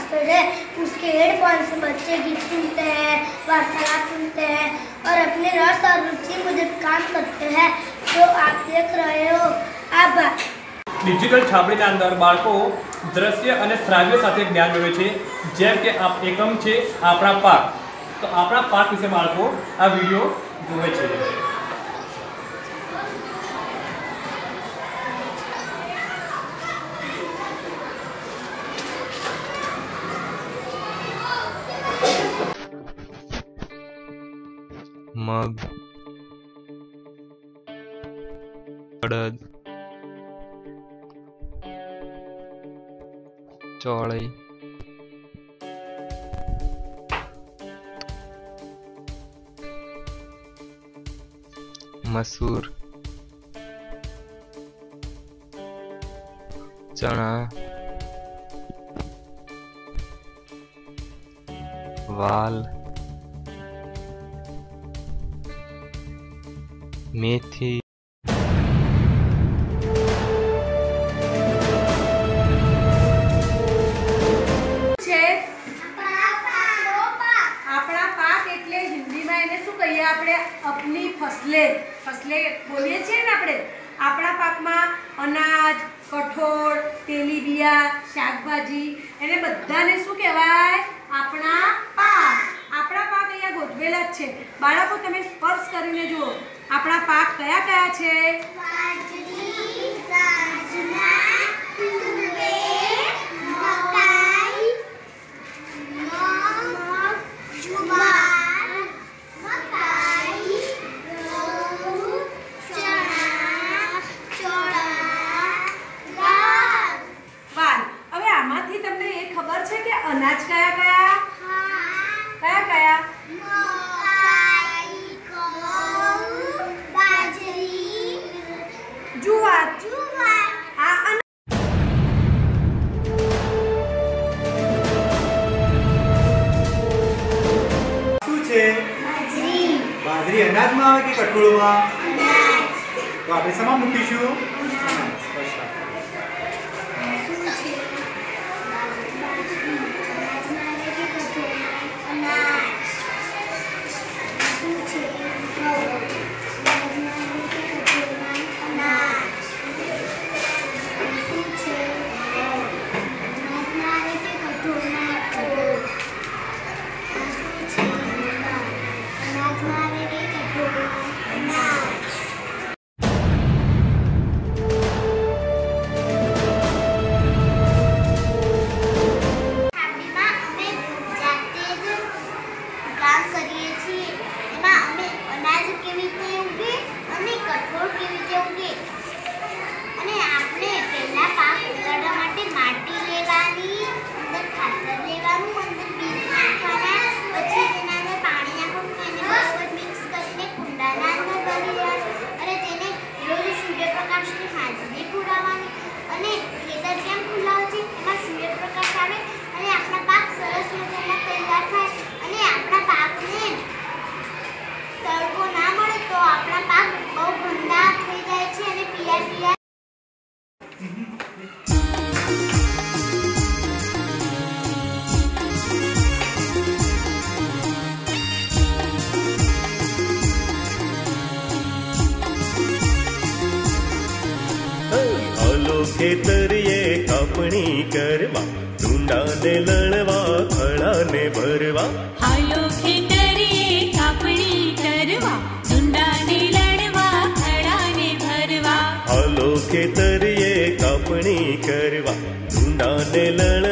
Digital master है उसके headphone से बच्चे गीत सुनते हैं वार्तालाप सुनते हैं और अपने रस और रुचि मुजब काम करते हैं जो आप देख रहे हो आभार ડિજિટલ છાપડીના અંદર બાળકો દ્રશ્ય અને શ્રાવ્ય સાથે જ્ઞાન મેળવે છે જેમ કે આ એકમ છે આપણા પાક તો આપણા પાક વિશે બાળકો આ વિડીયો જુએ છે મગ અડદ ચોળી મસૂર ચણા વાલ મેથી આપણા અપની ફસલે. ફસલે બોલીએ છીએ ને આપણે? આપણા પાકમાં અનાજ, કઠોળ, તેલીબિયા, શાકભાજી, એને બધાને શું કહેવાય? આપણા અહીંયા જ છે. બાળકો તમે સ્પર્શ કરીને જુઓ. આપણા પાક કયા કયા છે વાલ હવે આમાંથી તમને એ ખબર છે કે અનાજ કયા કયા કયા કયા જુવાર. આ અનાજ શું છે? બાજરી. અનાજમાં આવે કે કઠોળમાં? તો આપણે સમા મૂકીશું? બસ. ખેતરીએ કાપણી કરવા ડુંડાને લણવા ખળાને ભરવા. હાલો ખેતરીએ કાપણી કરવા ડુંડાને લડવા ખડાને ભરવા. હાલો ખેતરીએ કાપણી કરવા ડુંડાને લણવા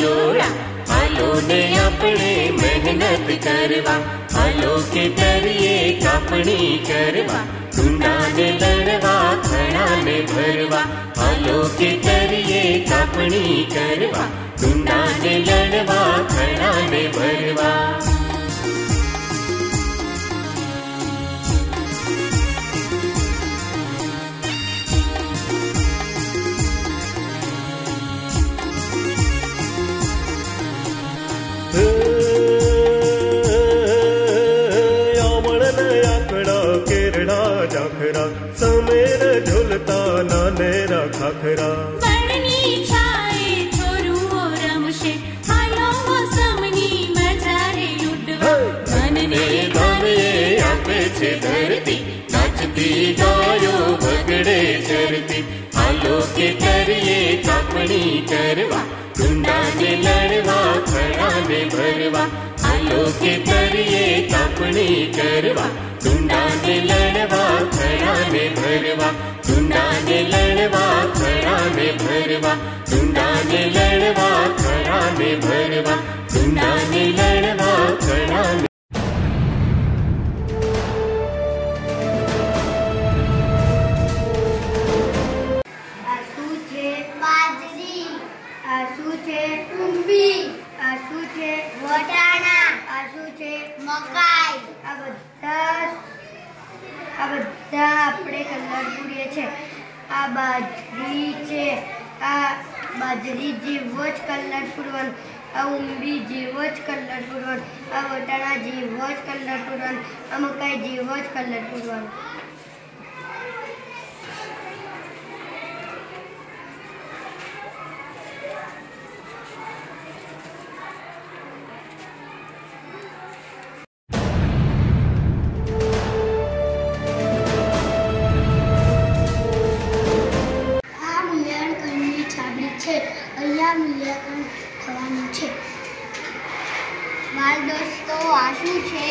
તિયોરા હાલો ને આપણે મહેનત કરવા હાલો કે દરિયે કાપણી કરવા ઊંડાને લડવા ખડાને ભરવા હાલો કે દરિયે કાપણી કરવા ઊંડાને લડવા ખડાને ભરવા. મનને નાનેરા ખાખરા છે ધરતી. નાચતી ગાયો ભગડે ચરતી. હાલો કે કરીએ કાપણી કરવા. લડવા ખડાને ભરવા. હાલો કે કરીએ કાપણી કરવા ડુંડાને લડવા ખડાને ભરવા ડુંડાને લડવા ખડાને ભરવા ડુંડાને લડવા ખડાને ભરવા ડુંડાને લડવા ખડાને આ બાજરી છે. આ બાજરી જેવો જ કલર પૂરવાનો. આ ઉંબી જેવો જ કલર પૂરવાનો. આ વટાણા જેવો જ કલર પૂરવાનો. આ મકાઈ જેવો જ કલર પૂરવાનો. બાળ દોસ્તો આ શું છે?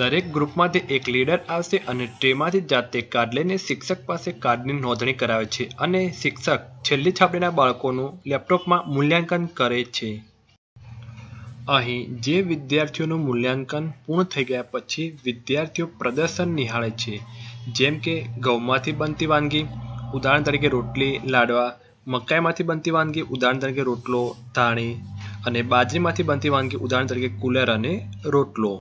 દરેક ગ્રુપમાંથી એક લીડર આવશે અને ટ્રેમાંથી જાતે કાર્ડ લઈને શિક્ષક પાસે કાર્ડની નોંધણી કરાવે છે અને શિક્ષક છેલ્લી છાપડીના બાળકોનું લેપટોપમાં મૂલ્યાંકન કરે છે. અહીં જે વિદ્યાર્થીઓનું મૂલ્યાંકન પૂર્ણ થઈ ગયા પછી વિદ્યાર્થીઓ પ્રદર્શન નિહાળે છે. જેમ કે ઘઉંમાંથી બનતી વાનગી, ઉદાહરણ તરીકે રોટલી, લાડવા, મકાઈમાંથી બનતી વાનગી, ઉદાહરણ તરીકે રોટલો, ધાણી અને બાજરીમાંથી બનતી વાનગી, ઉદાહરણ તરીકે કુલર અને રોટલો.